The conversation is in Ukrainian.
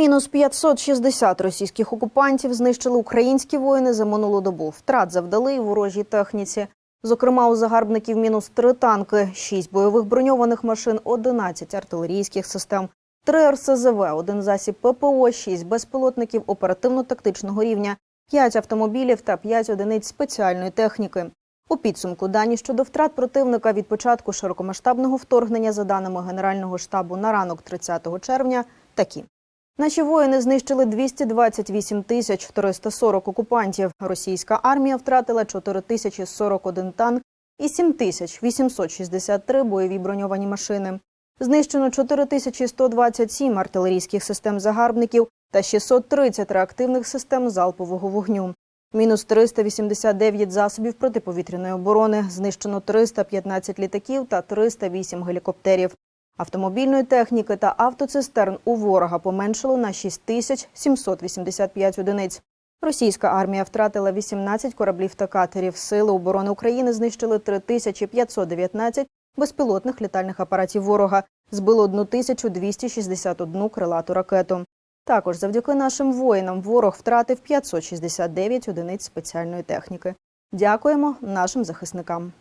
Мінус 560 російських окупантів знищили українські воїни за минулу добу. Втрат завдали і ворожій техніці. Зокрема, у загарбників мінус три танки, шість бойових броньованих машин, 11 артилерійських систем, три РСЗВ, один засіб ППО, шість безпілотників оперативно-тактичного рівня, п'ять автомобілів та п'ять одиниць спеціальної техніки. У підсумку дані щодо втрат противника від початку широкомасштабного вторгнення, за даними Генерального штабу на ранок 30 червня, такі. Наші воїни знищили 228 тисяч 340 окупантів. Російська армія втратила 4 тисячі 41 танк і 7 тисяч 863 бойові броньовані машини. Знищено 4 тисячі 127 артилерійських систем загарбників та 630 реактивних систем залпового вогню. Мінус 389 засобів протиповітряної оборони, знищено 315 літаків та 308 гелікоптерів. Автомобільної техніки та автоцистерн у ворога поменшало на 6785 одиниць. Російська армія втратила 18 кораблів та катерів. Сили оборони України знищили 3519 безпілотних літальних апаратів ворога. Збило 1261 крилату ракету. Також завдяки нашим воїнам ворог втратив 569 одиниць спеціальної техніки. Дякуємо нашим захисникам.